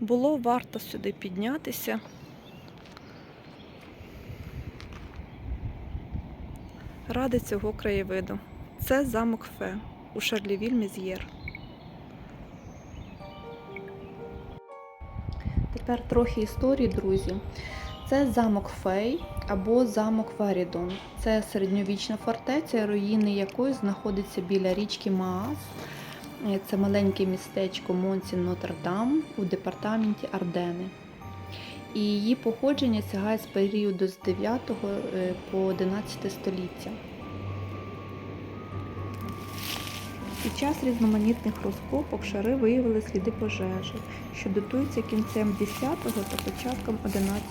Було варто сюди піднятися. Ради цього краєвиду. Це замок Фе у Шарлівіль Міз'єр. Тепер трохи історії, друзі. Це замок Фей або замок Варідон. Це середньовічна фортеця, руїни якої знаходиться біля річки Маас. Е, Це маленьке містечко Монсін Нотр-Дам у департаменті Ардени. І її походження сягає з періоду з 9 е, по 11 століття. Під час різноманітних розкопок шари виявили сліди пожежі, що датуються кінцем 10 та початком 11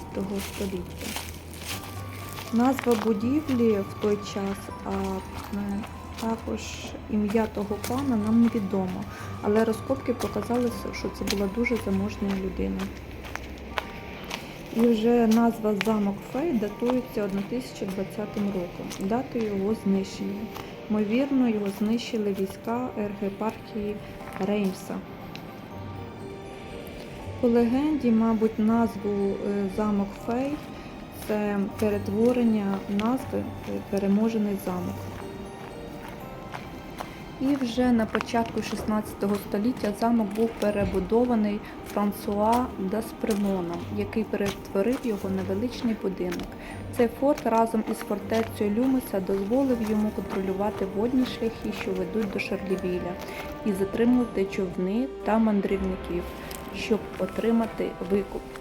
століття. Назва будівлі в той час, а е, також ім'я того пана нам невідомо, але розкопки показали, що це була дуже заможна людина. І вже назва замок Фей датується 1020 роком, датою його знищення. Ймовірно, його знищили війська РГ-партії Реймса. По легенді, мабуть, назву е, замок Фей це перетворення назви е, переможений замок. І вже на початку 16 століття замок був перебудований Франсуа Даспремоном, який перетворив його на величний будинок. Цей форт разом із фортецею Люмеса дозволив йому контролювати водні шляхи, що ведуть до Шарлівіля, і затримувати човни та мандрівників, щоб отримати викуп.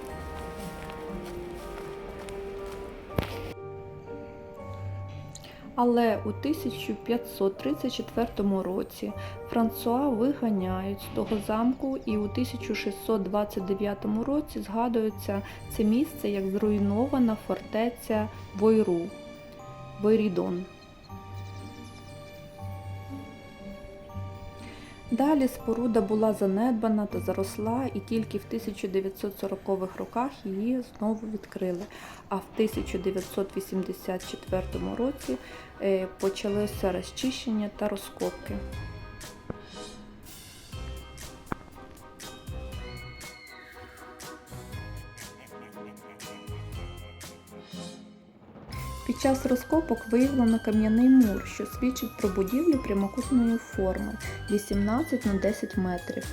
Але у 1534 році Франсуа виганяють з того замку, і у 1629 році згадується це місце як зруйнована фортеця Войру Войрідон. Далі споруда була занедбана та заросла, і тільки в 1940-х роках її знову відкрили. А в 1984 році е, почалося розчищення та розкопки. Під час розкопок виявлено кам'яний мур, що свідчить про будівлю прямокутної форми 18 на 10 метрів.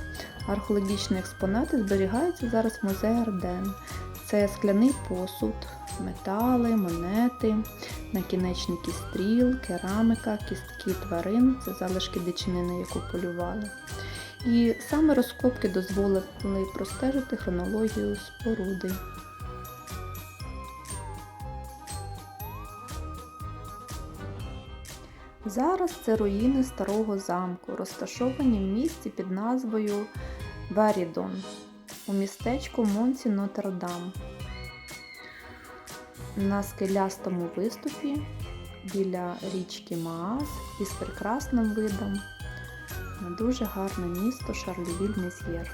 Археологічні експонати зберігаються зараз в музеї Арден. Це скляний посуд, метали, монети, накінечники стріл, кераміка, кістки тварин це залишки дичини, на яку полювали. І саме розкопки дозволили простежити хронологію споруди. Зараз це руїни старого замку, розташовані в місті під назвою Варідон у містечку Монсі Нотр-Дам. На скелястому виступі біля річки Маас із прекрасним видом на дуже гарне місто Шарлівіль Мез'єр.